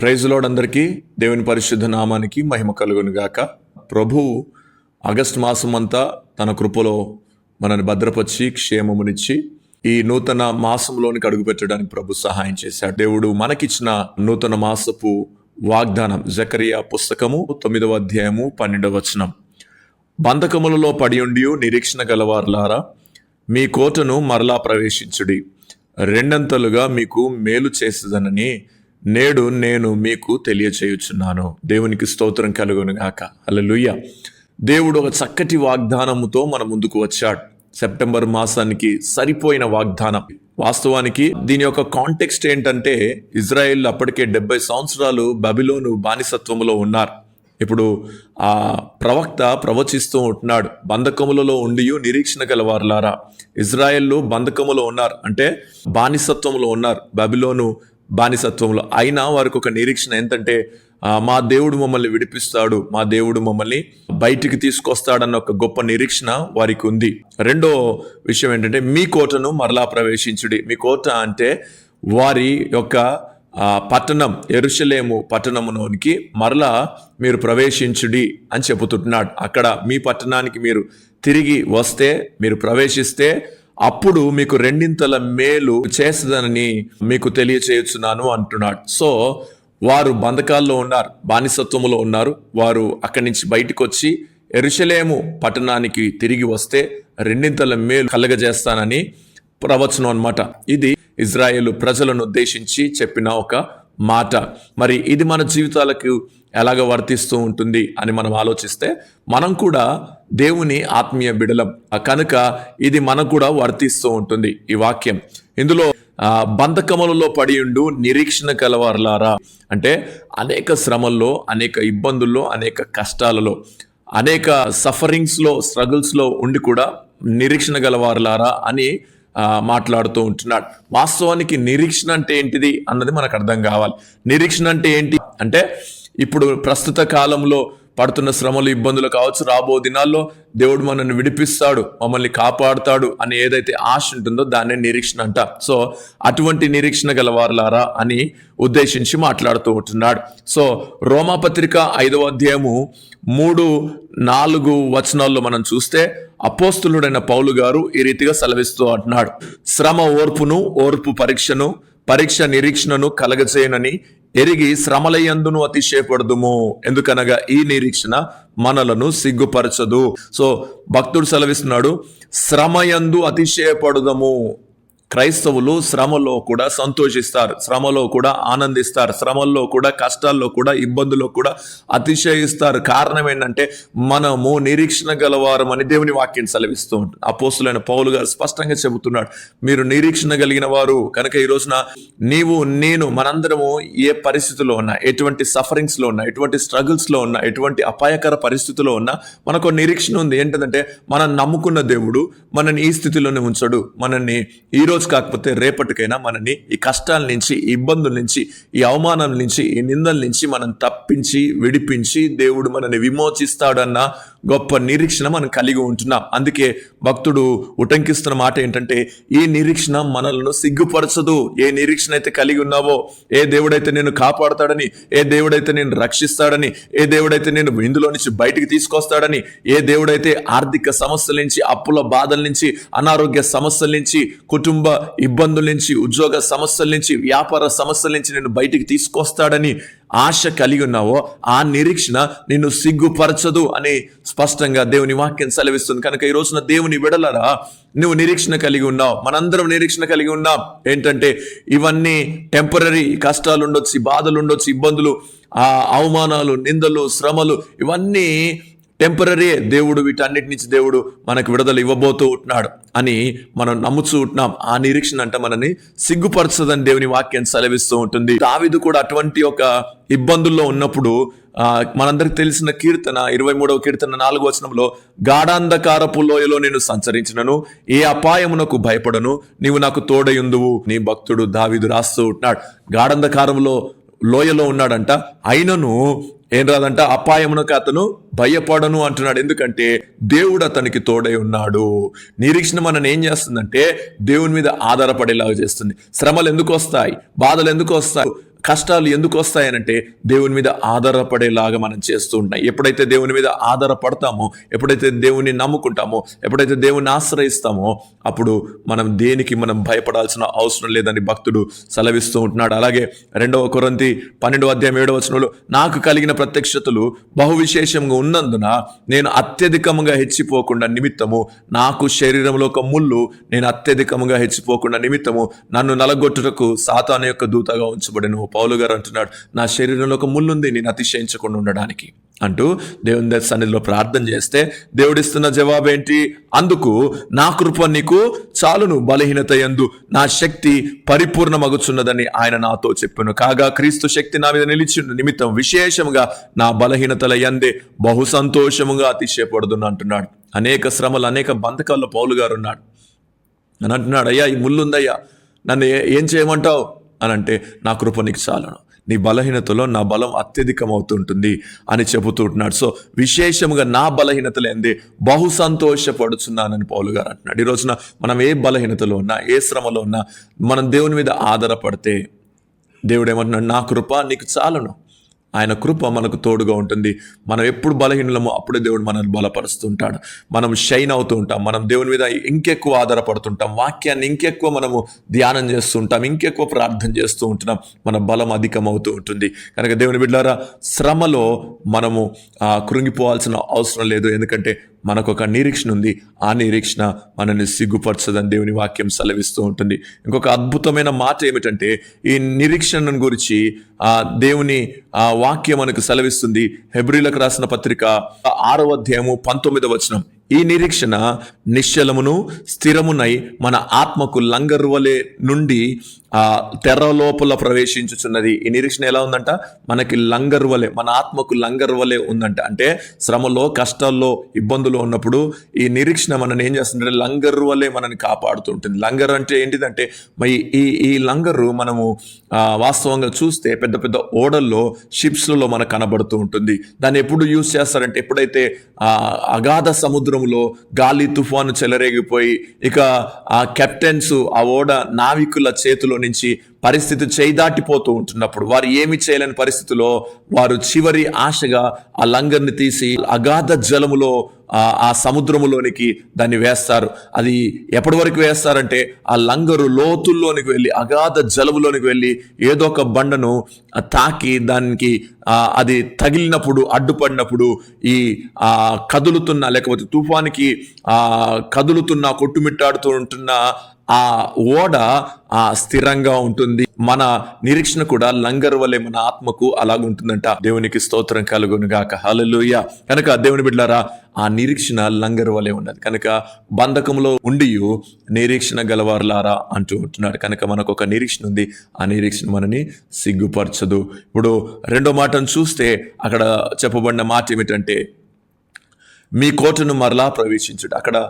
Praise అందరికీ దేవుని పరిశుద్ధ నామానికి మహిమ కలుగునుగాక. ప్రభువు ఆగస్ట్ మాసం అంతా తన కృపలో మనని భద్రపరిచి క్షేమమునిచ్చి ఈ నూతన మాసంలోనికి అడుగుపెట్టడానికి ప్రభు సహాయం చేశాడు. దేవుడు మనకిచ్చిన నూతన మాసపు వాగ్దానం జకరియా పుస్తకము తొమ్మిదవ అధ్యాయము పన్నెండవ వచనం. బంధకములలో పడి ఉండి నిరీక్షణ గలవారులారా మీ కోటను మరలా ప్రవేశించుడి. రెండంతలుగా మీకు మేలు చేసేదనని నేడు నేను మీకు తెలియచేయుచున్నాను. దేవునికి స్తోత్రం కలుగును గాక. హల్లెలూయా. దేవుడు ఒక చక్కటి వాగ్దానముతో మన ముందుకు వచ్చాడు. సెప్టెంబర్ మాసానికి సరిపోయిన వాగ్దానం. వాస్తవానికి దీని యొక్క కాంటెక్స్ట్ ఏంటంటే ఇజ్రాయెల్ అప్పటికే డెబ్బై సంవత్సరాలు బబిలోను బానిసత్వంలో ఉన్నారు. ఇప్పుడు ఆ ప్రవక్త ప్రవచిస్తూ ఉంటున్నాడు. బంధకములలో ఉండి నిరీక్షణ గలవారులారా. ఇజ్రాయెల్లో బంధకములో ఉన్నారు. అంటే బానిసత్వంలో ఉన్నారు. బబిలోను బానిసత్వంలో. అయినా వారికి ఒక నిరీక్షణ ఏంటంటే మా దేవుడు మమ్మల్ని విడిపిస్తాడు మా దేవుడు మమ్మల్ని బయటికి తీసుకొస్తాడన్న ఒక గొప్ప నిరీక్షణ వారికి ఉంది. రెండో విషయం ఏంటంటే మీ కోటను మరలా ప్రవేశించుడి. మీ కోట అంటే వారి యొక్క పట్టణం ఎరుషలేము పట్టణములోనికి మరలా మీరు ప్రవేశించుడి అని చెబుతున్నాడు అక్కడ మీ పట్టణానికి మీరు తిరిగి వస్తే మీరు ప్రవేశిస్తే అప్పుడు మీకు రెండింతల మేలు చేస్తుందని మీకు తెలియచేయుచున్నాను అంటున్నాడు. సో వారు బంధకాల్లో ఉన్నారు బానిసత్వంలో ఉన్నారు. వారు అక్కడి నుంచి బయటకు వచ్చి ఎరుషలేము పట్టణానికి తిరిగి వస్తే రెండింతల మేలు కలగజేస్తానని ప్రవచనం అన్నమాట. ఇది ఇజ్రాయేల్ ప్రజలను ఉద్దేశించి చెప్పిన ఒక మాట. మరి ఇది మన జీవితాలకు ఎలాగ వర్తిస్తూ ఉంటుంది అని మనం ఆలోచిస్తే మనం కూడా దేవుని ఆత్మీయ బిడలం. కనుక ఇది మనకు కూడా వర్తిస్తూ ఉంటుంది ఈ వాక్యం. ఇందులో బంధకములలో పడి ఉండు నిరీక్షణ కలవారులారా. అంటే అనేక శ్రమల్లో అనేక ఇబ్బందుల్లో అనేక కష్టాలలో అనేక సఫరింగ్స్లో స్ట్రగుల్స్లో ఉండి కూడా నిరీక్షణ గలవారులారా అని మాట్లాడుతూ ఉంటున్నాడు. వాస్తవానికి నిరీక్షణ అంటే ఏంటిది అన్నది మనకు అర్థం కావాలి. నిరీక్షణ అంటే ఏంటి? అంటే ఇప్పుడు ప్రస్తుత కాలంలో పడుతున్న శ్రమలు ఇబ్బందులు కావచ్చు రాబో దినాల్లో దేవుడు మనల్ని విడిపిస్తాడు మమ్మల్ని కాపాడుతాడు అని ఏదైతే ఆశ ఉంటుందో దాన్ని నిరీక్షణ అంట. సో అటువంటి నిరీక్షణ గలవారులారా అని ఉద్దేశించి మాట్లాడుతూ ఉంటున్నాడు. సో రోమాపత్రిక ఐదవ అధ్యాయము మూడు నాలుగు వచనాల్లో మనం చూస్తే అపోస్తులుడైన పౌలు గారు ఈ రీతిగా సెలవిస్తూ అంటున్నాడు. శ్రమ ఓర్పును ఓర్పు పరీక్షను పరీక్ష నిరీక్షణను కలగచేయనని ఎరిగి శ్రమలయందును అతిశయపడదుము. ఎందుకనగా ఈ నిరీక్షణ మనలను సిగ్గుపరచదు. సో భక్తుడు సెలవిస్తున్నాడు శ్రమయందు అతిశయపడదము. క్రైస్తవులు శ్రమలో కూడా సంతోషిస్తారు శ్రమలో కూడా ఆనందిస్తారు శ్రమల్లో కూడా కష్టాల్లో కూడా ఇబ్బందుల్లో కూడా అతిశయిస్తారు. కారణం ఏంటంటే మనము నిరీక్షణ గలవారం అని దేవుని వాక్యం సెలవిస్తూ ఉంటుంది. అపోస్తులైన పౌలు గారు స్పష్టంగా చెబుతున్నాడు మీరు నిరీక్షణ కలిగిన వారు కనుక ఈ రోజున నీవు నేను మనందరము ఏ పరిస్థితిలో ఉన్నా ఎటువంటి సఫరింగ్స్లో ఉన్నా ఎటువంటి స్ట్రగుల్స్లో ఉన్నా ఎటువంటి అపాయకర పరిస్థితిలో ఉన్నా మనకు నిరీక్షణ ఉంది. ఏంటంటే మనం నమ్ముకున్న దేవుడు మనని ఈ స్థితిలోనే ఉంచడు. మనల్ని ఈ ఈరోజు కాకపోతే రేపటికైనా మనని ఈ కష్టాల నుంచి ఇబ్బందుల నుంచి ఈ అవమానం నుంచి ఈ నిందల నుంచి మనం తప్పించి విడిపించి దేవుడు మనని విమోచిస్తాడన్న గొప్ప నిరీక్షణ మనం కలిగి ఉంటున్నాం. అందుకే భక్తుడు ఉటంకిస్తున్న మాట ఏంటంటే ఈ నిరీక్షణ మనల్ని సిగ్గుపరచదు. ఏ నిరీక్షణ అయితే కలిగి ఉన్నావో ఏ దేవుడైతే నేను కాపాడతాడని ఏ దేవుడైతే నేను రక్షిస్తాడని ఏ దేవుడైతే నేను ఇందులో నుంచి బయటికి తీసుకొస్తాడని ఏ దేవుడైతే ఆర్థిక సమస్యల నుంచి అప్పుల బాధల నుంచి అనారోగ్య సమస్యల నుంచి కుటుంబ ఇబ్బందుల నుంచి ఉద్యోగ సమస్యల నుంచి వ్యాపార సమస్యల నుంచి నేను బయటికి తీసుకొస్తాడని ఆశ కలిగి ఉన్నావో ఆ నిరీక్షణ నిన్ను సిగ్గుపరచదు అని స్పష్టంగా దేవుని వాక్యం సెలవిస్తుంది. కనుక ఈ రోజున దేవుని విడలరా నువ్వు నిరీక్షణ కలిగి ఉన్నావు. మనందరం నిరీక్షణ కలిగి ఉన్నాం. ఏంటంటే ఇవన్నీ టెంపరీ కష్టాలు ఉండొచ్చు బాధలు ఉండొచ్చు ఇబ్బందులు ఆ అవమానాలు నిందలు శ్రమలు ఇవన్నీ టెంపరీ దేవుడు వీటన్నిటి నుంచి దేవుడు మనకు విడుదల ఇవ్వబోతూ ఉంటున్నాడు అని మనం నమ్ముతూ ఉంటున్నాం. ఆ నిరీక్షణ అంటే మనని సిగ్గుపరచదని దేవుని వాక్యం సెలవిస్తూ ఉంటుంది. దావిదు కూడా అటువంటి ఒక ఇబ్బందుల్లో ఉన్నప్పుడు ఆ, మనందరికి తెలిసిన కీర్తన ఇరవై మూడవ కీర్తన నాలుగో వచనంలో గాఢాంధకారపు లోయలో నేను సంచరించినను ఏ అపాయమునకు భయపడను నీవు నాకు తోడయుందువు నీ భక్తుడు దావిదు రాస్తూ ఉంటున్నాడు. గాఢంధకారంలో లోయలో ఉన్నాడంట. అయినను ఏం రాదంట? అపాయమునకు అతను భయపడను అంటున్నాడు. ఎందుకంటే దేవుడు అతనికి తోడై ఉన్నాడు. నిరీక్షణ మనని ఏం చేస్తుందంటే దేవుని మీద ఆధారపడేలాగా చేస్తుంది. శ్రమలు ఎందుకు వస్తాయి? బాధలు ఎందుకు వస్తాయి? కష్టాలు ఎందుకు వస్తాయనంటే దేవుని మీద ఆధారపడేలాగా మనం చేస్తూ ఉంటాం ఎప్పుడైతే దేవుని మీద ఆధారపడతామో ఎప్పుడైతే దేవుని నమ్ముకుంటామో ఎప్పుడైతే దేవుని ఆశ్రయిస్తామో అప్పుడు మనం దేనికి మనం భయపడాల్సిన అవసరం లేదని భక్తుడు సెలవిస్తూ ఉంటున్నాడు. అలాగే రెండవ కొరంతి పన్నెండవ అధ్యాయం ఏడవ వచనంలో నాకు కలిగిన ప్రత్యక్షతలు బహువిశేషంగా ఉన్నందున నేను అత్యధికంగా హెచ్చిపోకుండా నిమిత్తము నాకు శరీరంలో ఒక ముళ్ళు నేను అత్యధికంగా హెచ్చిపోకుండా నిమిత్తము నన్ను నలగొట్టుటకు సాతాను యొక్క దూతగా ఉంచబడిను. పౌలు గారు అంటున్నాడు నా శరీరంలో ఒక ముళ్ళుంది నేను అతిశయించకుండా ఉండడానికి. అంటూ దేవుని సన్నిధిలో ప్రార్థన చేస్తే దేవుడిస్తున్న జవాబు ఏంటి? అందుకు నా కృప నీకు చాలును బలహీనత యందు నా శక్తి పరిపూర్ణమగుచున్నదని ఆయన నాతో చెప్పాను. కాగా క్రీస్తు శక్తి నా మీద నిలిచిన నిమిత్తం విశేషముగా నా బలహీనతల ఎందే బహు సంతోషముగా అతిశయపడుదును అంటున్నాడు. అనేక శ్రమలు అనేక బంధకాల్లో పౌలు గారు ఉన్నాడు. అని అంటున్నాడు అయ్యా ఈ ముళ్ళుందయ్యా నన్ను ఏం చేయమంటావు? అని అంటే నా కృప నీకు చాలను. నీ బలహీనతలో నా బలం అత్యధికం అవుతుంటుంది అని చెబుతూ ఉంటున్నాడు. సో విశేషముగా నా బలహీనతలు ఏంది? బహు సంతోషపడుచున్నానని పౌలు గారు అంటున్నాడు. ఈ రోజున మనం ఏ బలహీనతలో ఉన్నా ఏ శ్రమలో ఉన్నా మనం దేవుని మీద ఆధారపడితే దేవుడు ఏమంటున్నాడు? నా కృప నీకు చాలును. ఆయన కృప మనకు తోడుగా ఉంటుంది. మనం ఎప్పుడు బలహీనులమో అప్పుడే దేవుడు మనల్ని బలపరుస్తుంటాడు. మనం షైన్ అవుతూ ఉంటాం. మనం దేవుని మీద ఇంకెక్కువ ఆధారపడుతుంటాం. వాక్యాన్ని ఇంకెక్కువ మనము ధ్యానం చేస్తుంటాం. ఇంకెక్కువ ప్రార్థన చేస్తూ ఉంటున్నాం. మన బలం అధికమవుతూ ఉంటుంది. కనుక దేవుని బిడ్డారా శ్రమలో మనము కృంగిపోవాల్సిన అవసరం లేదు. ఎందుకంటే మనకు ఒక నిరీక్షణ ఉంది. ఆ నిరీక్షణ మనల్ని సిగ్గుపరచదని దేవుని వాక్యం సెలవిస్తూ ఉంటుంది. ఇంకొక అద్భుతమైన మాట ఏమిటంటే ఈ నిరీక్షణను గురించి ఆ దేవుని ఆ వాక్యం మనకు సెలవిస్తుంది. హెబ్రిలకు రాసిన పత్రిక ఆరవ అధ్యాయము పంతొమ్మిదవ వచనం. ఈ నిరీక్షణ నిశ్చలమును స్థిరమునై మన ఆత్మకు లంగరువలే నుండి ఆ తెర లోపల ప్రవేశించుచున్నది. ఈ నిరీక్షణ ఎలా ఉందంట? మనకి లంగరువలే మన ఆత్మకు లంగరువలే ఉందంట. అంటే శ్రమలో కష్టాల్లో ఇబ్బందులు ఉన్నప్పుడు ఈ నిరీక్షణ మనని ఏం చేస్తుందంటే లంగరువలే మనని కాపాడుతుంటుంది. లంగర్ అంటే ఏంటిదంటే మరి ఈ ఈ లంగరు మనము వాస్తవంగా చూస్తే పెద్ద పెద్ద ఓడల్లో షిప్స్లలో మనకు కనబడుతూ ఉంటుంది. దాన్ని ఎప్పుడు యూజ్ చేస్తారంటే ఎప్పుడైతే అగాధ సముద్రం సముద్రంలో గాలి తుఫాను చెలరేగిపోయి ఇక ఆ కెప్టెన్స్ ఆ ఓడ నావికుల చేతిలో నుంచి పరిస్థితి చేదాటిపోతూ ఉంటున్నప్పుడు వారు ఏమి చేయలేని పరిస్థితిలో వారు చివరి ఆశగా ఆ లంగర్ని తీసి అగాధ జలములో ఆ సముద్రములోనికి దాన్ని వేస్తారు. అది ఎప్పటి వరకు వేస్తారంటే ఆ లంగరు లోతుల్లోనికి వెళ్ళి అగాధ జలములోనికి వెళ్ళి ఏదో ఒక బండను తాకి దానికి అది తగిలినప్పుడు అడ్డుపడినప్పుడు ఈ ఆ కదులుతున్న లేకపోతే తుఫానికి ఆ కదులుతున్న కొట్టుమిట్టాడుతూ ఉంటున్న ఆ ఓడ ఆ స్థిరంగా ఉంటుంది. మన నిరీక్షణ కూడా లంగర్ వలె మన ఆత్మకు అలాగుంటుందంట. దేవునికి స్తోత్రం కలుగునుగాక. హలలుయ కనుక దేవుని బిడ్డారా ఆ నిరీక్షణ లంగర్ వలె ఉన్నది. కనుక బంధకంలో ఉండి నిరీక్షణ గలవారులారా అంటూ ఉంటున్నాడు. కనుక మనకు ఒక నిరీక్షణ ఉంది. ఆ నిరీక్షణ మనని సిగ్గుపరచదు. ఇప్పుడు రెండో మాటను చూస్తే అక్కడ చెప్పబడిన మాట ఏమిటంటే మీ కోటను మరలా ప్రవేశించుడు అక్కడ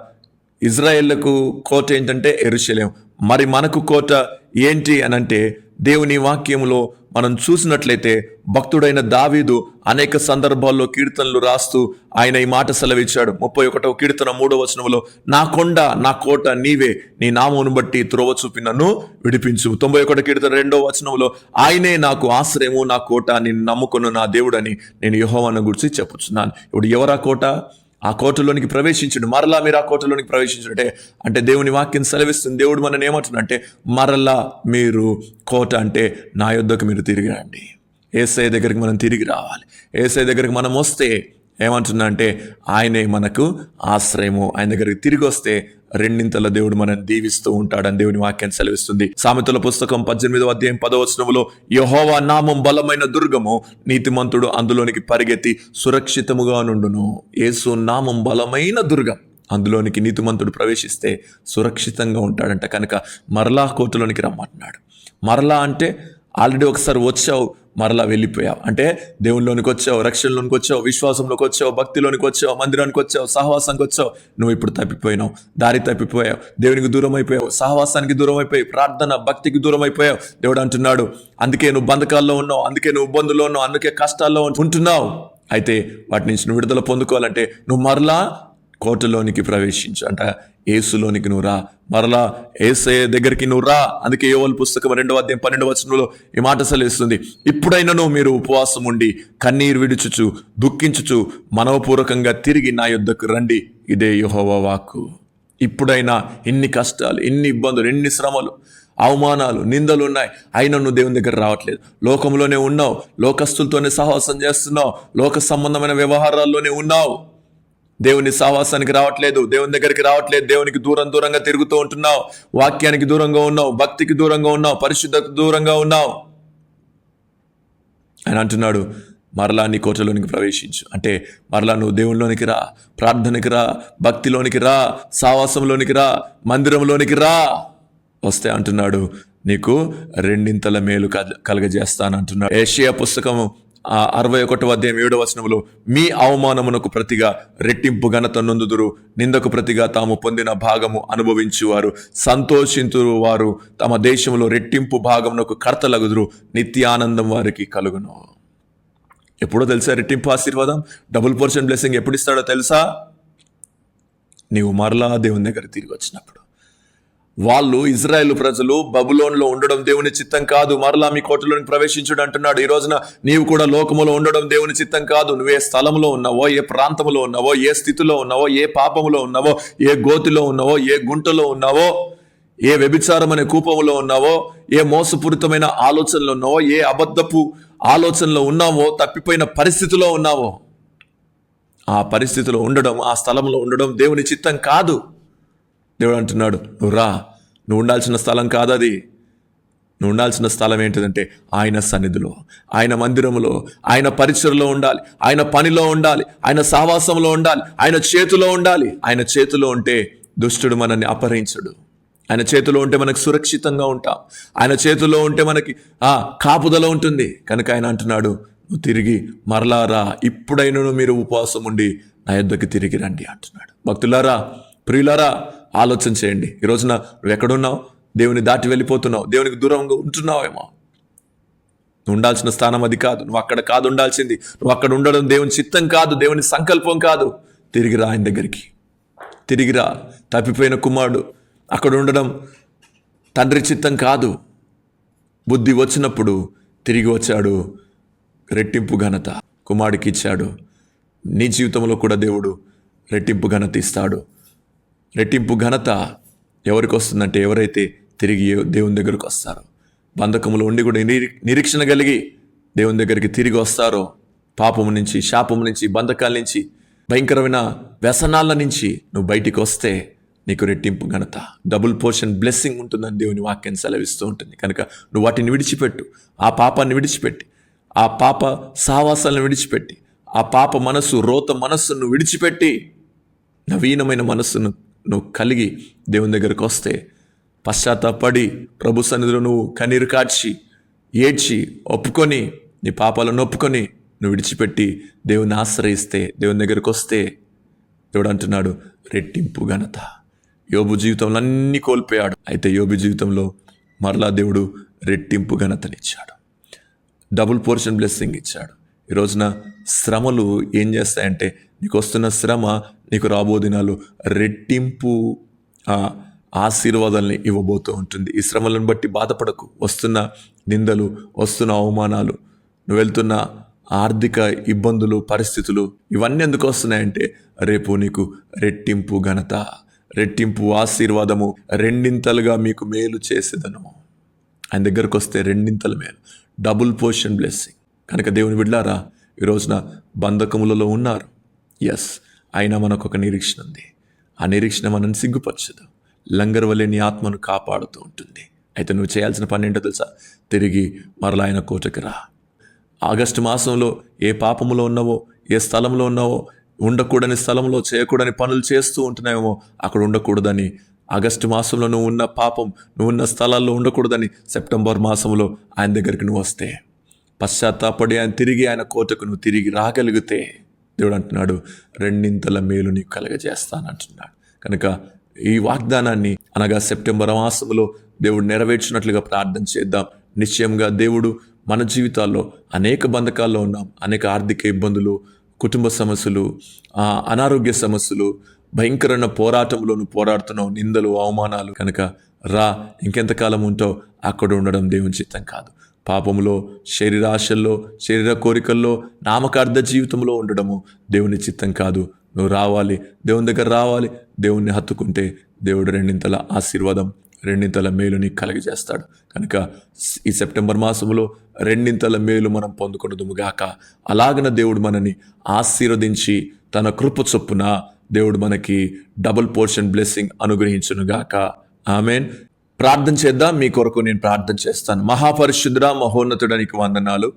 ఇజ్రాయేళ్ళకు కోట ఏంటంటే ఎరుశలేం మరి మనకు కోట ఏంటి అని అంటే దేవుని వాక్యంలో మనం చూసినట్లయితే భక్తుడైన దావీదు అనేక సందర్భాల్లో కీర్తనలు రాస్తూ ఆయన ఈ మాట సెలవిచ్చాడు. ముప్పై ఒకటవ కీర్తన మూడవ వచనంలో నా కొండ నా కోట నీవే నీ నామమును బట్టి త్రోవ చూపి నన్ను విడిపించు. తొంభై ఒకటి కీర్తన రెండవ వచనంలో ఆయనే నాకు ఆశ్రయము నా కోట నేను నమ్ముకున్న నా దేవుడని నేను యెహోవాను గురించి చెప్పుచున్నాను. ఇప్పుడు ఎవరా కోట? ఆ కోటలోనికి ప్రవేశించుడు. మరలా మీరు ఆ కోటలోనికి ప్రవేశించుంటే అంటే దేవుని వాక్యం సెలవిస్తుంది. దేవుడు మనని ఏమంటున్నా అంటే మరలా మీరు కోట అంటే నా యొద్దకు మీరు తిరిగి రండి ఏసఐ దగ్గరికి మనం తిరిగి రావాలి. ఏసఐ దగ్గరికి మనం వస్తే ఏమంటున్నా అంటే ఆయనే మనకు ఆశ్రయము. ఆయన దగ్గరికి తిరిగి వస్తే రెండింతల దేవుడు మనల్ని దీవిస్తూ ఉంటాడని దేవుని వాక్యం సెలవిస్తుంది. సామెతల పుస్తకం పద్దెనిమిదవ అధ్యాయం పదవచనములో యహోవా నామం బలమైన దుర్గము నీతిమంతుడు అందులోనికి పరిగెత్తి సురక్షితముగా నుండును. యేసు నామం బలమైన దుర్గం అందులోనికి నీతిమంతుడు ప్రవేశిస్తే సురక్షితంగా ఉంటాడంట. కనుక మరలా కోర్టులోనికి రమ్మంటున్నాడు. మరలా అంటే ఆల్రెడీ ఒకసారి వచ్చావు మరలా వెళ్ళిపోయావు. అంటే దేవునిలోనికి వచ్చావు రక్షణలోనికి వచ్చావు విశ్వాసంలోకి వచ్చావు భక్తిలోనికి వచ్చావు మందిరానికి వచ్చావు సహవాసానికి వచ్చావు. నువ్వు ఇప్పుడు తప్పిపోయినావు దారి తప్పిపోయావు దేవునికి దూరం అయిపోయావు సహవాసానికి దూరం అయిపోయి ప్రార్థన భక్తికి దూరం అయిపోయావు దేవుడు అంటున్నాడు అందుకే నువ్వు బంధకాల్లో ఉన్నావు అందుకే నువ్వు ఇబ్బందుల్లో ఉన్నావు అందుకే కష్టాల్లో ఉంటున్నావు. అయితే వాటి నుంచి నువ్వు విడుదల పొందుకోవాలంటే నువ్వు మరలా కోటలోనికి ప్రవేశించు. అంట ఏసులోనికి నువ్వు రా. మరలా ఏసయ దగ్గరికి నువ్వు రా. అందుకే యోవల్ పుస్తకం రెండవ అధ్యాయం పన్నెండు వచనంలో ఈ మాట సెలవిస్తుంది. ఇప్పుడైనను మీరు ఉపవాసం ఉండి కన్నీరు విడుచుచు దుఃఖించుచు మనవపూర్వకంగా తిరిగి నా యుద్ధకు రండి. ఇదే యుహోవ వాక్కు. ఇప్పుడైనా ఎన్ని కష్టాలు ఎన్ని ఇబ్బందులు ఎన్ని శ్రమలు అవమానాలు నిందలు ఉన్నాయి. అయినా నువ్వు దేవుని దగ్గర రావట్లేదు. లోకంలోనే ఉన్నావు. లోకస్తులతోనే సహవాసం చేస్తున్నావు. లోక సంబంధమైన వ్యవహారాల్లోనే ఉన్నావు. దేవుని సహవాసానికి రావట్లేదు దేవుని దగ్గరికి రావట్లేదు దేవునికి దూరం దూరంగా తిరుగుతూ ఉంటున్నావు వాక్యానికి దూరంగా ఉన్నావు భక్తికి దూరంగా ఉన్నావు పరిశుద్ధకు దూరంగా ఉన్నావు. ఆయన అంటున్నాడు మరలా నీ కోటలోనికి ప్రవేశించు. అంటే మరలా నువ్వు దేవునిలోనికి రా ప్రార్థనకి రా భక్తిలోనికి రా సావాసంలోనికి రా మందిరంలోనికి రా. వస్తే అంటున్నాడు నీకు రెండింతల మేలు కల కలగజేస్తానంటున్నాడు. ఏషియా పుస్తకము అరవై ఒకటి అధ్యాయం ఏడవ వచనంలో మీ అవమానమునకు ప్రతిగా రెట్టింపు ఘనత నొందుదురు. నిందకు ప్రతిగా తాము పొందిన భాగము అనుభవించువారు. సంతోషించు వారు తమ దేశంలో రెట్టింపు భాగమునకు కర్తలగుదురు. నిత్యానందం వారికి కలుగును. ఎప్పుడో తెలుసా రెట్టింపు ఆశీర్వాదం? డబుల్ పర్సెంట్ బ్లెస్సింగ్ ఎప్పుడు ఇస్తాడో తెలుసా? నీవు మరలా దేవుని దగ్గర తిరిగి వచ్చినప్పుడు. వాళ్ళు ఇజ్రాయెల్ ప్రజలు బబులోన్లో ఉండడం దేవుని చిత్తం కాదు. మరలా మీ కోటలోని ప్రవేశించుడు అంటున్నాడు. ఈ రోజున నీవు కూడా లోకములో ఉండడం దేవుని చిత్తం కాదు. నువ్వు ఏ స్థలంలో ఉన్నావో ఏ ప్రాంతంలో ఉన్నావో ఏ స్థితిలో ఉన్నావో ఏ పాపములో ఉన్నావో ఏ గోతిలో ఉన్నావో ఏ గుంటలో ఉన్నావో ఏ వ్యభిచారం అనే కూపంలో ఉన్నావో ఏ మోసపూరితమైన ఆలోచనలో ఉన్నావో ఏ అబద్ధపు ఆలోచనలో ఉన్నావో తప్పిపోయిన పరిస్థితిలో ఉన్నావో ఆ పరిస్థితిలో ఉండడం ఆ స్థలంలో ఉండడం దేవుని చిత్తం కాదు. దేవుడు అంటున్నాడు నువ్వు రా. నువ్వు ఉండాల్సిన స్థలం కాదు అది నువ్వు ఉండాల్సిన స్థలం ఏంటిదంటే ఆయన సన్నిధిలో ఆయన మందిరంలో ఆయన పరిచయలో ఉండాలి. ఆయన పనిలో ఉండాలి. ఆయన సావాసంలో ఉండాలి. ఆయన చేతిలో ఉండాలి. ఆయన చేతిలో ఉంటే దుష్టుడు మనల్ని అపహరించడు. ఆయన చేతిలో ఉంటే మనకు సురక్షితంగా ఉంటాం. ఆయన చేతిలో ఉంటే మనకి ఆ కాపుదల ఉంటుంది. కనుక ఆయన అంటున్నాడు నువ్వు తిరిగి మరలారా ఇప్పుడైనను మీరు ఉపవాసం ఉండి నా యొద్దకు తిరిగి రండి అంటున్నాడు. భక్తులారా ప్రియులారా ఆలోచన చేయండి. ఈ రోజున నువ్వు ఎక్కడున్నావు? దేవుని దాటి వెళ్ళిపోతున్నావు. దేవునికి దూరంగా ఉంటున్నావేమో? నువ్వు ఉండాల్సిన స్థానం అది కాదు. నువ్వు అక్కడ కాదు ఉండాల్సింది. నువ్వు అక్కడ ఉండడం దేవుని చిత్తం కాదు దేవుని సంకల్పం కాదు. తిరిగి రా ఆయన దగ్గరికి. తిరిగిరా తప్పిపోయిన కుమారుడు అక్కడ ఉండడం తండ్రి చిత్తం కాదు. బుద్ధి వచ్చినప్పుడు తిరిగి వచ్చాడు. రెట్టింపు ఘనత కుమారుడికి ఇచ్చాడు. నీ జీవితంలో కూడా దేవుడు రెట్టింపు ఘనత ఇస్తాడు. రెట్టింపు ఘనత ఎవరికి వస్తుందంటే ఎవరైతే తిరిగి దేవుని దగ్గరకు వస్తారో బంధకంలో ఉండి కూడా నిరీ- నిరీక్షణ కలిగి దేవుని దగ్గరికి తిరిగి వస్తారో పాపము నుంచి శాపము నుంచి బంధకాల నుంచి భయంకరమైన వ్యసనాల నుంచి నువ్వు బయటికి వస్తే నీకు రెట్టింపు ఘనత డబుల్ పోర్షన్ బ్లెస్సింగ్ ఉంటుందని దేవుని వాక్యాన్ని సెలవిస్తూ ఉంటుంది. కనుక నువ్వు వాటిని విడిచిపెట్టు ఆ పాపాన్ని విడిచిపెట్టి ఆ పాప సావాసాలను విడిచిపెట్టి ఆ పాప మనస్సు రోత మనస్సును విడిచిపెట్టి నవీనమైన మనస్సును నువ్వు కలిగి దేవుని దగ్గరకు వస్తే పశ్చాత్తాపడి ప్రభు సన్నిధిలో నువ్వు కన్నీరు కార్చి ఏడ్చి ఒప్పుకొని నీ పాపాలను ఒప్పుకొని నువ్వు విడిచిపెట్టి దేవుని ఆశ్రయిస్తే దేవుని దగ్గరకు వస్తే దేవుడు అంటున్నాడు రెట్టింపు ఘనత. యోబు జీవితంలో అన్నీ కోల్పోయాడు. అయితే యోబు జీవితంలో మరలా దేవుడు రెట్టింపు ఘనతనిచ్చాడు. డబుల్ పోర్షన్ బ్లెస్సింగ్ ఇచ్చాడు. ఈ రోజున శ్రమలు ఏం చేస్తాయంటే నీకు వస్తున్న శ్రమ నీకు రాబో దినాలు రెట్టింపు ఆశీర్వాదాలని ఇవ్వబోతూ ఉంటుంది. ఈ శ్రమలను బట్టి బాధపడకు. వస్తున్న నిందలు వస్తున్న అవమానాలు నువ్వు వెళ్తున్న ఆర్థిక ఇబ్బందులు పరిస్థితులు ఇవన్నీ ఎందుకు వస్తున్నాయంటే రేపు నీకు రెట్టింపు ఘనత రెట్టింపు ఆశీర్వాదము రెండింతలుగా మీకు మేలు చేసేదను. ఆయన దగ్గరకు వస్తే రెండింతలు మేలు. డబుల్ పోర్షన్ బ్లెస్సింగ్ కనుక దేవుని బిడ్డారా ఈ రోజున బంధకములలో ఉన్నారు. ఎస్ అయినా మనకు ఒక నిరీక్షణ ఉంది. ఆ నిరీక్షణ మనల్ని సిగ్గుపరచదు. లంగర్ వలె నీ ఆత్మను కాపాడుతూ ఉంటుంది. అయితే నువ్వు చేయాల్సిన పని ఏంటో తెలుసా? తిరిగి మరలా ఆయన కోటకి రా. ఆగస్టు మాసంలో ఏ పాపములో ఉన్నావో ఏ స్థలంలో ఉన్నావో ఉండకూడని స్థలంలో చేయకూడని పనులు చేస్తూ ఉంటున్నావేమో అక్కడ ఉండకూడదని. ఆగస్టు మాసంలో నువ్వు ఉన్న పాపం నువ్వు ఉన్న స్థలాల్లో ఉండకూడదని సెప్టెంబర్ మాసంలో ఆయన దగ్గరికి నువ్వు వస్తే పశ్చాత్తాపడి ఆయన తిరిగి ఆయన కోటకు నువ్వు తిరిగి రాగలిగితే దేవుడు అంటున్నాడు రెండింతల మేలు నీకు కలగజేస్తానంటున్నాడు. కనుక ఈ వాగ్దానాన్ని అనగా సెప్టెంబర్ మాసంలో దేవుడు నెరవేర్చినట్లుగా ప్రార్థన చేద్దాం. నిశ్చయంగా దేవుడు మన జీవితాల్లో అనేక బంధకాల్లో ఉన్నాం అనేక ఆర్థిక ఇబ్బందులు కుటుంబ సమస్యలు అనారోగ్య సమస్యలు భయంకరమైన పోరాటంలోను పోరాడుతున్నావు నిందలు అవమానాలు. కనుక రా ఇంకెంతకాలం ఉంటావు అక్కడ ఉండడం దేవుని చిత్తం కాదు. పాపములో శరీరాశల్లో శరీర కోరికల్లో నామకార్థ జీవితంలో ఉండడము దేవుని చిత్తం కాదు. నువ్వు రావాలి దేవుని దగ్గర రావాలి దేవుణ్ణి హత్తుకుంటే దేవుడు రెండింతల ఆశీర్వాదం రెండింతల మేలుని కలగజేస్తాడు కలిగజేస్తాడు. కనుక ఈ సెప్టెంబర్ మాసంలో రెండింతల మేలు మనం పొందుకొనదుముగాక అలాగన దేవుడు మనని ఆశీర్వదించి తన కృప చొప్పున దేవుడు మనకి డబుల్ పోర్షన్ బ్లెస్సింగ్ అనుగ్రహించునుగాక ఆమెన్. ప్రార్థన చేద్దాం మీ కొరకు నేను ప్రార్థన చేస్తాను. మహాపరిశుద్ధుడ మహోన్నతుడానికి వందనాలు.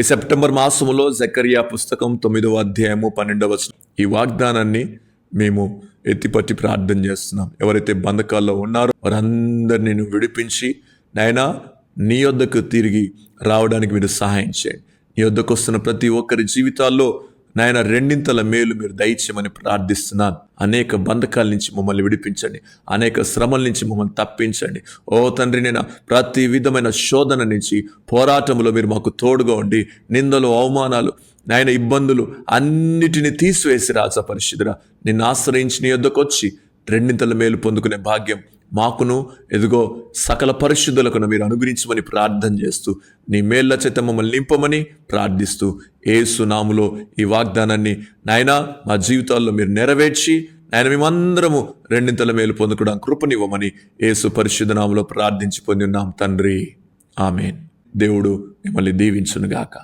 ఈ సెప్టెంబర్ మాసములో జకరియా పుస్తకం తొమ్మిదవ అధ్యాయము పన్నెండవ ఈ వాగ్దానాన్ని మేము ఎత్తిపట్టి ప్రార్థన చేస్తున్నాం. ఎవరైతే బంధకాల్లో ఉన్నారో వారందరినీ నువ్వు విడిపించి నాయనా నీ యొద్దకు తిరిగి రావడానికి మీరు సహాయం చేయండి. నీ యొద్దకు వస్తున్న ప్రతి ఒక్కరి జీవితాల్లో నాయన రెండింతల మేలు మీరు దయచేయమని ప్రార్థిస్తున్నాను. అనేక బంధకాల నుంచి మమ్మల్ని విడిపించండి. అనేక శ్రమల నుంచి మమ్మల్ని తప్పించండి. ఓ తండ్రి నేను ప్రతి విధమైన శోధన నుంచి పోరాటంలో మీరు మాకు తోడుగా ఉండి నిందలు అవమానాలు నాయన ఇబ్బందులు అన్నిటిని తీసివేసి రాజా పరిశుద్ధురా నిన్ను ఆశ్రయించి నీ యొద్దకు వచ్చి రెండింతల మేలు పొందుకునే భాగ్యం మాకును ఎదుగో సకల పరిశుద్ధులకును మీరు అనుగ్రహించమని ప్రార్థన చేస్తూ నీ మేళ్ళ చేత మమ్మల్ని నింపమని ప్రార్థిస్తూ ఏసు నాములో ఈ వాగ్దానాన్ని నాయనా మా జీవితాల్లో మీరు నెరవేర్చి నాయన మేమందరము రెండింతల మేలు పొందుకోవడానికి కృపనివ్వమని ఏసు పరిశుద్ధనామలో ప్రార్థించి పొంది ఉన్నాం తండ్రి. ఆమెన్. దేవుడు మిమ్మల్ని దీవించునుగాక.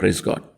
Praise God.